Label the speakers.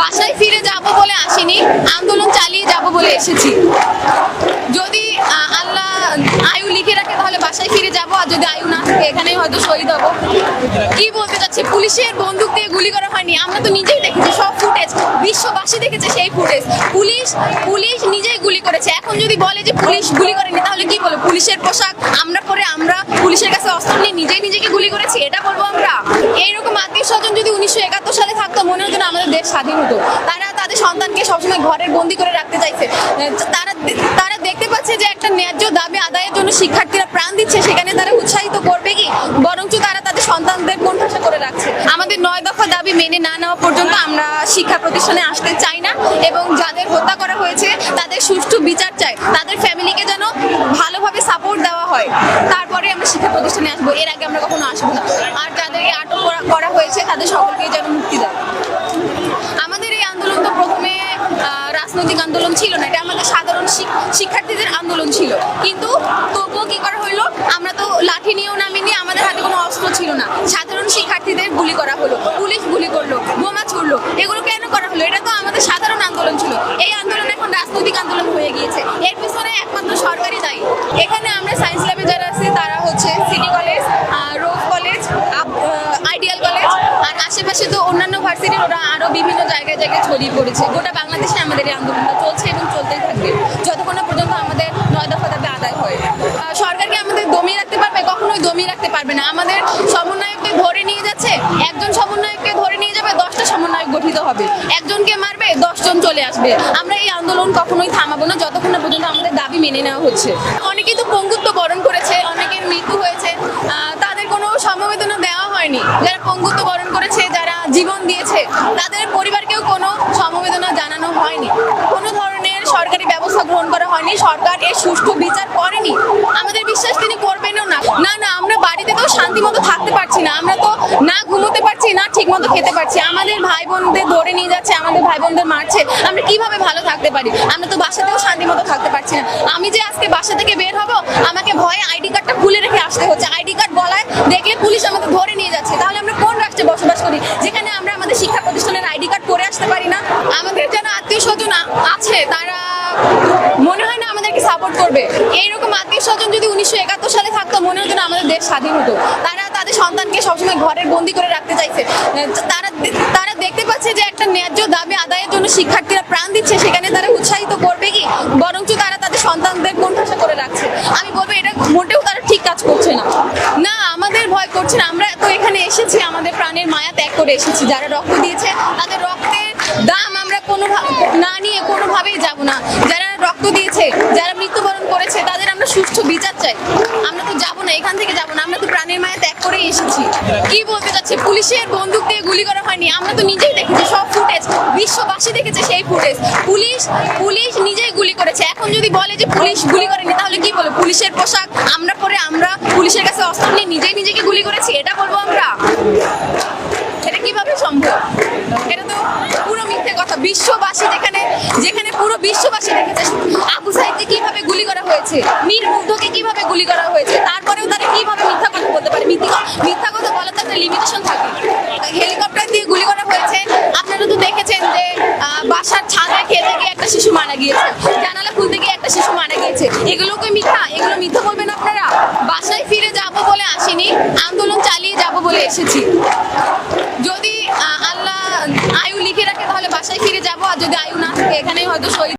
Speaker 1: বাসায় ফিরে যাব বলে আসিনি, আন্দোলন চালিয়ে যাব বলে এসেছি। যদি আল্লাহ আয়ু লিখে রাখে তাহলে বাসায় ফিরে যাব, আর যদি আয়ু না থাকে এখানেই হয়তো শহীদ হব। কি বলতে চাচ্ছি? পুলিশের বন্দুক দিয়ে গুলি করা হয়নি, আমরা তো নিজেই দেখেছি সব ফুটেজ বিশ্ববাসী দেখেছে সেই ফুটেজ পুলিশ পুলিশ নিজেই গুলি করেছে। এখন যদি বলে যে পুলিশ গুলি করেনি, তাহলে কি বলে পুলিশের পোশাক আমরা পরে আমরা পুলিশের কাছে অস্ত্র নিয়ে নিজেই নিজেকে গুলি করেছি, এটা বলব আমরা? এইরকম আত্মীয় স্বজন যদি উনিশশো আমাদের দেশ স্বাধীন হতো। তারা তাদের সন্তানকে সবসময় ঘরের বন্দি করে রাখতে চাইছে। তারা তারা দেখতে পাচ্ছে যে একটা ন্যায্য দাবি আদায়ের জন্য শিক্ষার্থীরা প্রাণ দিচ্ছে, সেখানে তারা উৎসাহিত করবে কি? বরঞ্চ তারা তাদের সন্তানদের কোণঠাসা করে রাখছে। আমাদের নয় দফা দাবি মেনে না নেওয়া পর্যন্ত আমরা শিক্ষা প্রতিষ্ঠানে আসতে চাই না এবং যাদের হত্যা করা হয়েছে, তাদের সুষ্ঠু বিচার চাই। তাদের ফ্যামিলিকে যেন ভালোভাবে সাপোর্ট দেওয়া হয়। তারপরে আমরা শিক্ষা প্রতিষ্ঠানে আসব। এর আগে আমরা কখনো আসব না। আর যাদেরকে আটক করা হয়েছে, তাদের সকলকে যেন মুক্তি দেয় আমাদের এই আন্দোলন তো প্রথমে আহ, রাজনৈতিক আন্দোলন ছিল না, এটা আমাদের সাধারণ শিক- শিক্ষার্থীদের আন্দোলন ছিল। কিন্তু তবুও কি করা হলো আমরা তো লাঠি নিয়েও নামিনি আমাদের হাতে কোনো অস্ত্র ছিল না সাধারণ শিক্ষার্থীদের গুলি করা হলো পুলিশ গুলি করল বোমা ছুড়লো এগুলো কেন করা হলো এটা তো আমাদের সাধারণ আন্দোলন ছিল এই আন্দোলন এখন রাজনৈতিক আন্দোলন হয়ে গিয়েছে এর পিছনে একমাত্র সরকারই দায়ী এখানে আমরা সায়েন্স ল্যাবে যারা আছি তারা হচ্ছে সিটি কলেজ রোজ কলেজ আইডিয়াল কলেজ তো অন্যান্য ভার্সিটির ওরা আরও বিভিন্ন জায়গায় জায়গায় ছড়িয়ে পড়েছে। গোটা বাংলাদেশে আমাদের এই আন্দোলনটা চলছে এবং চলতেই থাকবে। যতক্ষণ না পর্যন্ত আমাদের নয় দফা দাবি আদায় হয়। সরকারকে আমাদের দমিয়ে রাখতে পারবে? কখনোই দমিয়ে রাখতে পারবে না। আমাদের সমন্বয়ককে ধরে নিয়ে যাচ্ছে, একজন সমন্বয়ককে ধরে নিয়ে যাবে, দশটা সমন্বয়ক গঠিত হবে। একজনকে মারবে, দশজন চলে আসবে। আমরা এই আন্দোলন কখনোই থামাবো না, যতক্ষণ না পর্যন্ত আমাদের দাবি মেনে নেওয়া হচ্ছে। অনেকেই তো পঙ্গুত্ব বরণ করেছে, অনেকের মৃত্যু হয়েছে। তাদের কোনো সমবেদনা দেওয়া হয়নি। যারা পঙ্গুত্ব হয়নি। কোনো ধরনের সরকারি ব্যবস্থা গ্রহণ করা হয়নি। সরকার এর সুষ্ঠু বিচার করেনি। আমাদের বিশ্বাস তিনি করবেনও না। না না, আমরা বাড়িতে তো শান্তি মতো থাকতে পারছি না। আমরা তো না ঘুমোতে পারছি, না ঠিক মতো খেতে পারছি। আমাদের ভাই বোনদের ধরে নিয়ে যাচ্ছে, আমাদের ভাই বোনদের মারছে। আমরা কীভাবে ভালো থাকতে পারি? আমরা তো বাসাতেও শান্তি মতো থাকতে পারছি না। আমি যে আজকে বাসা থেকে বের হব, আমাকে ভয়ে আইডি কার্ডটা খুলে রেখে আসতে হচ্ছে। আইডি কার্ড গলায় দেখলে পুলিশ আমাদের ধরে নিয়ে যাচ্ছে। তাহলে আমরা কোন রাষ্ট্রে বসবাস করি? যেখানে আমরা আমাদের শিক্ষা প্রতিষ্ঠানের আইডি কার্ড করে আসতে পারি না আমাদের যারা আত্মীয় স্বজন আছে তারা মনে হয় না আমাদেরকে সাপোর্ট করবে। এইরকম আত্মীয় স্বজন যদি উনিশশো একাত্তর সালে থাকতো, মনে হতো না আমাদের দেশ স্বাধীন হতো। তারা তাদের সন্তানকে সবসময় ঘরের বন্দি করে রাখতে চাইছে। তারা তারা দেখতে পাচ্ছে যে একটা ন্যায্য দাবি আদায়ের জন্য শিক্ষার্থীরা প্রাণ দিচ্ছে, সেখানে তারা উৎসাহিত করবে কি? বরঞ্চ তারা তাদের সন্তানদের কোণঠাসা করে রাখছে। আমি বলব, এটা মোটেও তারা ঠিক কাজ করছে না। না, আমাদের ভয় করছে না। আমরা তো এখানে এসেছি, আমাদের প্রাণের মায়া ত্যাগ করে এসেছি। যারা রক্ত দিয়েছে, তাদের রক্তের দাম আমরা কোনো না নিয়ে কোনোভাবেই যাব না। যারা রক্ত দিয়েছে, যারা মৃত্যুবরণ করেছে, তাদের আমরা সুষ্ঠু বিচার চাই। আমরা তো যাব না, এখান থেকে যাব না। আমরা তো প্রাণের মায়া ত্যাগ করে এসেছি। কি বলতে চাচ্ছি? পুলিশের বন্দুক দিয়ে গুলি করা হয়নি। আমরা তো নিজেই দেখেছি সব ফুটেজ বিশ্ববাসী দেখেছে সেই ফুটেজ পুলিশ পুলিশ নিজেই গুলি করেছে। এখন যদি বলে যে পুলিশ গুলি করেনি, তাহলে কি বলে পুলিশের পোশাক, আমরা পরে আমরা পুলিশের কাছে অস্ত্র নিয়ে নিজেই নিজেকে গুলি করেছি? এটা বলব আমরা? এটা কীভাবে সম্ভব? এটা তো বিশ্ববাসী যেখানে যেখানে পুরো বিশ্ববাসী দেখেছে। আবু সাইদকে কীভাবে গুলি করা হয়েছে? মীর মুগ্ধকে কীভাবে গুলি করা হয়েছে? তারপরেও তারা কীভাবে মিথ্যা কথা বলতে পারে? মিথ্যা কথা বলার তো একটা লিমিটেশন থাকে। হেলিকপ্টার দিয়ে গুলি করা হয়েছে। আপনারা তো দেখেছেন যে বাসার ছাদে খেতে গিয়ে একটা শিশু মারা গিয়েছে। জানালা খুলতে গিয়ে একটা শিশু মারা গিয়েছে। এগুলো কি মিথ্যা? এগুলো মিথ্যা বলবেন আপনারা? বাসায় ফিরে যাব বলে আসিনি। আন্দোলন চালিয়ে যাব বলে এসেছি। যদি